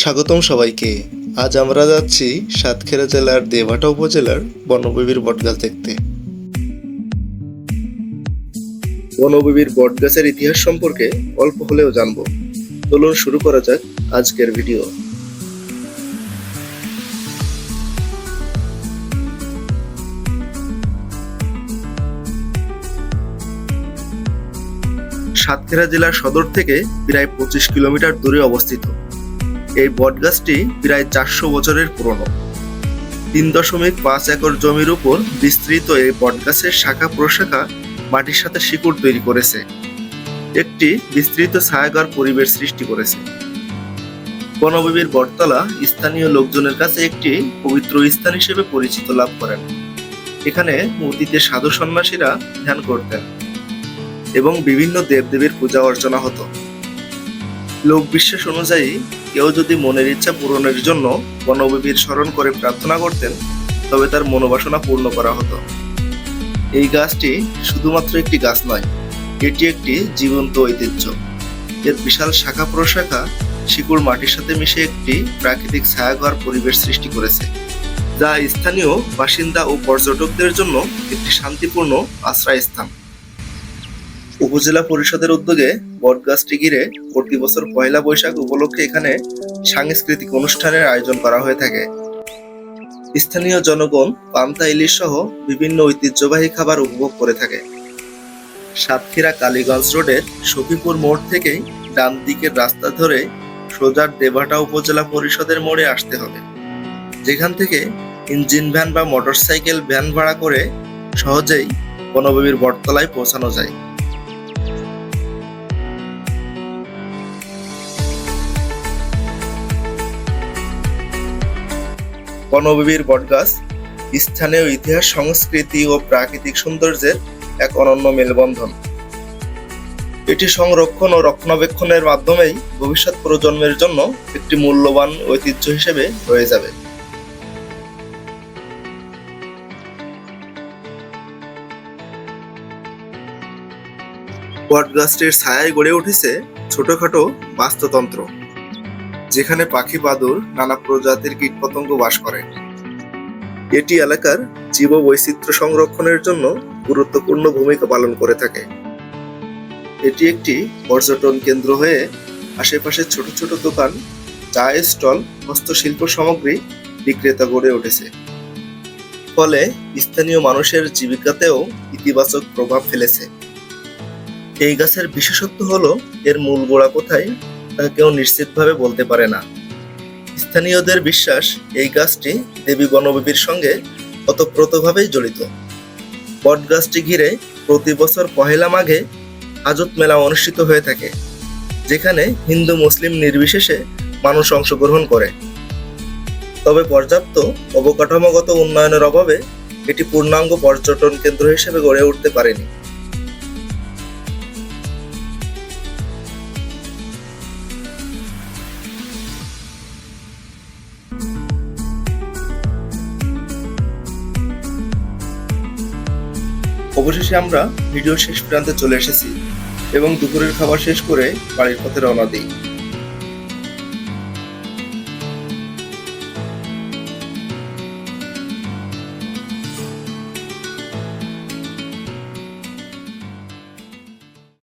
স্বাগতম সবাইকে। আজ আমরা যাচ্ছি সাতক্ষীরা জেলার দেভাটা উপজেলার বনবিবির বটগাছ দেখতে। বনবিবির বটগাছের ইতিহাস সম্পর্কে অল্প হলেও জানব। চলুন শুরু করা যাক আজকের ভিডিও। সাতক্ষীরা জেলার সদর থেকে প্রায় পঁচিশ কিলোমিটার দূরে অবস্থিত। এই বটগাছটি প্রায় চারশো বছরের পুরনো। তিন দশমিক পাঁচ একর জমির উপর বিস্তৃত এই বটগাছের শাখা প্রশাখা মাটির সাথে শিকড় তৈরি করেছে। একটি বিস্তৃত ছায়াগার পরিবেশ সৃষ্টি করেছে। বনবিবির বটতলা স্থানীয় লোকজনের কাছে একটি পবিত্র স্থান হিসেবে পরিচিত লাভ করেন। এখানে অতীতে সাধু সন্ন্যাসীরা ধ্যান করতেন এবং বিভিন্ন দেবদেবীর পূজা অর্চনা হতো। লোক বিশ্বাস অনুযায়ী কেউ যদি মনের ইচ্ছা পূরণের জন্য বনবিবির স্মরণ করে প্রার্থনা করতেন, তবে তার মনোবাসনা পূর্ণ করা হতো। এই গাছটি শুধুমাত্র একটি গাছ নয়, এটি একটি জীবন্ত ঐতিহ্য। এর বিশাল শাখা প্রশাখা শিকড় মাটির সাথে মিশে একটি প্রাকৃতিক ছায়াঘর পরিবেশ সৃষ্টি করেছে, যা স্থানীয় বাসিন্দা ও পর্যটকদের জন্য একটি শান্তিপূর্ণ আশ্রয়স্থান। উপজেলা পরিষদের উদ্যোগে বটগাছটি ঘিরে প্রতি বছর পয়লা বৈশাখ উপলক্ষে এখানে সাংস্কৃতিক অনুষ্ঠানের আয়োজন করা হয়ে থাকে। স্থানীয় জনগণ পান্তা ইলিশ সহ বিভিন্ন ঐতিহ্যবাহী খাবার উপভোগ করে থাকে। সাতক্ষীরা কালীগঞ্জ রোডের সখীপুর মোড় থেকেই ডান দিকের রাস্তা ধরে সোজার দেবাটা উপজেলা পরিষদের মোড়ে আসতে হবে। যেখান থেকে ইঞ্জিন ভ্যান বা মোটরসাইকেল ভ্যান ভাড়া করে সহজেই বনবিবির বটতলায় পৌঁছানো যায়। বনবিবির বটগাছ, স্থানীয় ইতিহাস, সংস্কৃতি ও প্রাকৃতিক সৌন্দর্যের এক অনন্য মেলবন্ধন। এটি সংরক্ষণ ও রক্ষণাবেক্ষণের মাধ্যমেই ভবিষ্যৎ প্রজন্মের জন্য একটি মূল্যবান ঐতিহ্য হিসেবে রয়ে যাবে। বটগাছটির ছায়ায় গড়ে উঠেছে ছোটখাটো বাস্তুতন্ত্র। যেখানে পাখি বাদুর নানা প্রজাতির কীটপতঙ্গ বাস করে। এটি এলাকার জীব বৈচিত্র্য সংরক্ষণের জন্য গুরুত্বপূর্ণ ভূমিকা পালন করে থাকে। এটি একটি পর্যটন কেন্দ্র হয়ে আশেপাশে ছোট ছোট দোকান চা স্টল, হস্তশিল্প সামগ্রী বিক্রেতা গড়ে উঠেছে। ফলে স্থানীয় মানুষের জীবিকাতেও ইতিবাচক প্রভাব ফেলেছে। এই গাছের বিশেষত্ব হলো, এর মূল গোড়া কোথায় তা কেউ নিশ্চিতভাবে বলতে পারে না। স্থানীয়দের বিশ্বাস এই গাছটি দেবী বনবিবির সঙ্গে ওতপ্রোতভাবেই জড়িত। বট গাছটি ঘিরে প্রতি বছর পহেলা মাঘে হাজত মেলা অনুষ্ঠিত হয়ে থাকে, যেখানে হিন্দু মুসলিম নির্বিশেষে মানুষ অংশগ্রহণ করে। তবে পর্যাপ্ত অবকাঠামোগত উন্নয়নের অভাবে এটি পূর্ণাঙ্গ পর্যটন কেন্দ্র হিসেবে গড়ে উঠতে পারেনি। অবশেষে আমরা ভিডিও শেষ প্রান্তে চলে এসেছি এবং দুপুরের খাবার শেষ করে বাড়ির পথে রওনা দিই।